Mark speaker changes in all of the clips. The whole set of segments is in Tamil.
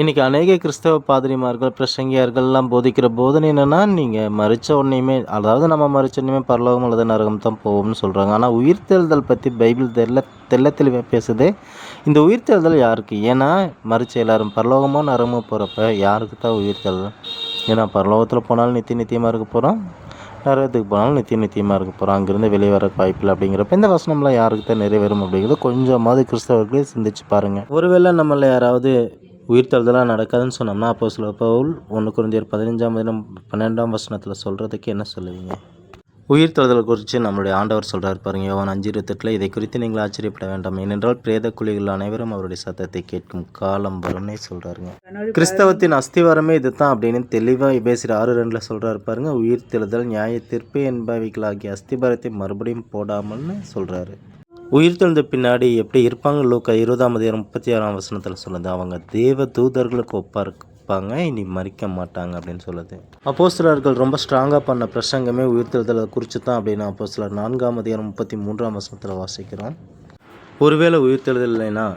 Speaker 1: இன்றைக்கி அநேக கிறிஸ்தவ பாதிரிமார்கள் பிரசங்கியார்கள்லாம் போதிக்கிற போதனை என்னென்னா நீங்கள் மறித்த உடனேயுமே அதாவது நம்ம மறித்த உடனேயுமே பரலோகம் அல்லது நரகம் தான் போவோம்னு சொல்கிறாங்க ஆனால் உயிர்த்தெழுதல் பற்றி பைபிள் தெல்ல தெள்ள தெளிவாக பேசுது. இந்த உயிர்த்தெழுதல் யாருக்கு? ஏன்னா மறித்த எல்லாரும் பரலோகமோ நரகமோ போகிறப்ப யாருக்கு தான் உயிர்த்தெழுதல்? ஏன்னா பரலோகத்தில் போனாலும் நித்திய நித்தியமாக இருக்க போகிறோம் நரகத்துக்கு போனாலும் நித்திய நித்தியமாக இருக்க போகிறோம் அங்கேருந்து வெளியே வர வாய்ப்பில் அப்படிங்கிறப்ப இந்த வசனம்லாம் யாருக்கு தான் நிறைவேறும் அப்படிங்கிறது கொஞ்சமாவது கிறிஸ்தவர்களே சிந்திச்சு பாருங்கள் ஒருவேளை நம்மளை யாராவது உயிர்த்தெழுதலாக நடக்காதுன்னு சொன்னோம்னா அப்போ சில பவுல் ஒன்று குறைஞ்சர் பதினஞ்சாம் தினம் பன்னெண்டாம் வசனத்தில் சொல்கிறதுக்கு என்ன சொல்லுவீங்க? உயிர்த்தெழுதல் குறித்து நம்மளுடைய ஆண்டவர் சொல்கிறார் பாருங்க யோவான் அஞ்சு இருபத்தெட்டில் இதை குறித்து நீங்கள் ஆச்சரியப்பட வேண்டாம். ஏனென்றால் பிரேத குழிகள் அனைவரும் அவருடைய சத்தத்தை கேட்கும் காலம் வரும்னே சொல்கிறாருங்க கிறிஸ்தவத்தின் அஸ்திவாரமே இதுதான் அப்படின்னு தெளிவாக பேசுகிற ஆறு ரெண்டில் சொல்கிறாரு பாருங்க உயிர்த்தெழுதல் நியாய தீர்ப்பு என்பவைகளாகிய அஸ்திபாரத்தை மறுபடியும் போடாமல்னு சொல்கிறாரு உயிர்த்தெழுந்த பின்னாடி எப்படி இருப்பாங்க? லூக்கா இருபதாம் அதிகாரம் முப்பத்தி ஆறாம் வசனத்தில் சொல்லுது அவங்க தேவ தூதர்களுக்கு ஒப்பாக இருப்பாங்க இனி மறிக்க மாட்டாங்க அப்படின்னு சொல்லுது. அப்போஸ்தலர்கள் ரொம்ப ஸ்ட்ராங்காக பண்ண பிரசங்கமே உயிர்த்தெழுதலை குறித்து தான் அப்படின்னு அப்போஸ்தலர் நான்காம் அதிகாரம் முப்பத்தி மூன்றாம் வசனத்தில் வாசிக்கிறோம். ஒருவேளை உயிர்த்தெழுதல் இல்லைன்னா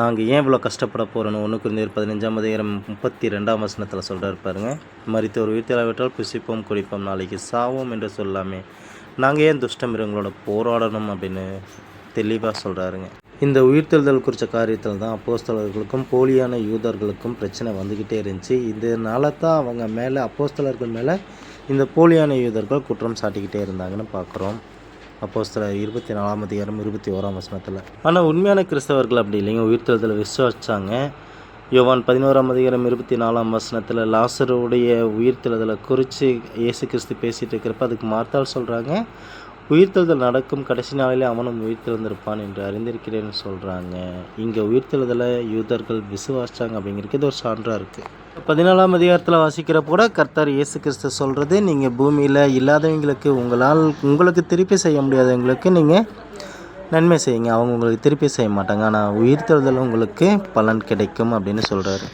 Speaker 1: நாங்கள் ஏன் இவ்வளோ கஷ்டப்பட போகிறோன்னு ஒன்று குறிந்தர் பதினஞ்சாம் அதிகாரம் முப்பத்தி ரெண்டாம் வசனத்தில் சொல்கிறாரு பாருங்க. மறித்த ஒரு விட்டால் புசிப்போம் குடிப்போம் நாளைக்கு சாவோம் என்று சொல்லாமே நாங்கள் ஏன் துஷ்டம் மிருகங்களோட போராடணும்? அப்படின்னு தெளிவாக சொல்கிறாருங்க இந்த உயிர்த்தெழுதல் குறித்த காரியத்தில் தான் அப்போஸ்தலர்களுக்கும் போலியான யூதர்களுக்கும் பிரச்சனை வந்துக்கிட்டே இருந்துச்சு. இதனால தான் அவங்க மேலே அப்போஸ்தலர்கள் மேலே இந்த போலியான யூதர்கள் குற்றம் சாட்டிக்கிட்டே இருந்தாங்கன்னு பார்க்குறோம் அப்போஸ்தலர் இருபத்தி நாலாம் அதிகாரம் இருபத்தி ஓராம் வசனத்தில். ஆனால் உண்மையான கிறிஸ்தவர்கள் அப்படி இல்லைங்க. உயிர்த்தெழுதலை விசுவாசிச்சாங்க. யோவான் பதினோராம் அதிகாரம் இருபத்தி நாலாம் வசனத்தில் லாசருடைய உயிர்த்தெழுதலை குறித்து இயேசு கிறிஸ்து பேசிகிட்டு இருக்கிறப்ப அதுக்கு மார்த்தால் சொல்கிறாங்க உயிர்த்தெழுதல் நடக்கும் கடைசி நாளிலே அவனும் உயிர்த்தெழுந்திருப்பான் என்று அறிந்திருக்கிறேன்னு சொல்கிறாங்க இங்கே உயிர்த்தெழுதலை யூதர்கள் விசுவாசிச்சாங்க அப்படிங்கிறது இது ஒரு சான்றாக இருக்குது பதினாலாம் அதிகாரத்தில் வாசிக்கிறப்ப கூட கர்த்தர் இயேசு கிறிஸ்து சொல்கிறது நீங்கள் பூமியில் இல்லாதவங்களுக்கு உங்களால் உங்களுக்கு திருப்பி செய்ய முடியாதவங்களுக்கு நீங்கள் நன்மை செய்யுங்க. அவங்க உங்களுக்கு திருப்பி செய்ய மாட்டாங்க. ஆனால் உயிர்த்தெழுதல் உங்களுக்கு பலன் கிடைக்கும் அப்படின்னு சொல்கிறாரு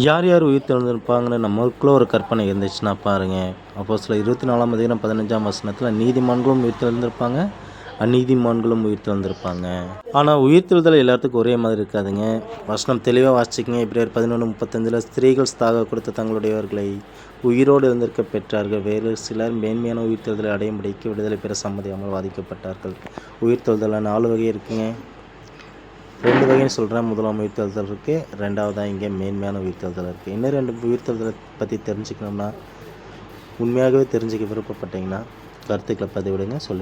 Speaker 1: யார் யார் உயிர் தெழுந்திருப்பாங்கன்னு நம்மளுக்குள்ளே ஒரு கற்பனை இருந்துச்சுன்னா பாருங்கள் அப்போ சில இருபத்தி நாலாம் அதிகாரம் பதினஞ்சாம் வசனத்தில் நீதிமான்களும் உயிர் தெழுந்திருப்பாங்க அநீதிமான்களும் உயிர் தெழுந்திருப்பாங்க. ஆனால் உயிர் தெழுதல் எல்லாத்துக்கும் ஒரே மாதிரி இருக்காதுங்க. வசனம் தெளிவாக வாசிச்சிக்கங்க. இப்படி பதினொன்று முப்பத்தஞ்சில் ஸ்திரீகள் ஸ்தாக கொடுத்த தங்களுடையவர்களை உயிரோடு இருந்திருக்க பெற்றார்கள். வேறு சிலர் மேன்மையான உயிர் தெழுதலை அடையும்படிக்கு விடுதலை பெற சம்மதியாமல் வாதிக்கப்பட்டார்கள். உயிர் தெழுதலில் நாலு வகை இருக்குங்க. ரெண்டு வகைன்னு சொல்கிறேன் முதலாம் உயிர்த்தெழுதல் இருக்குது ரெண்டாவதாக இங்கே மேன்மையான உயிர்த்தெழுதல் இருக்குது இன்னும் ரெண்டு உயிர்த்தெழுதலை பற்றி தெரிஞ்சுக்கணும்னா உண்மையாகவே தெரிஞ்சுக்க விருப்பப்பட்டீங்கன்னா கருத்துக்களை பதிவிடுங்க. சொல்லி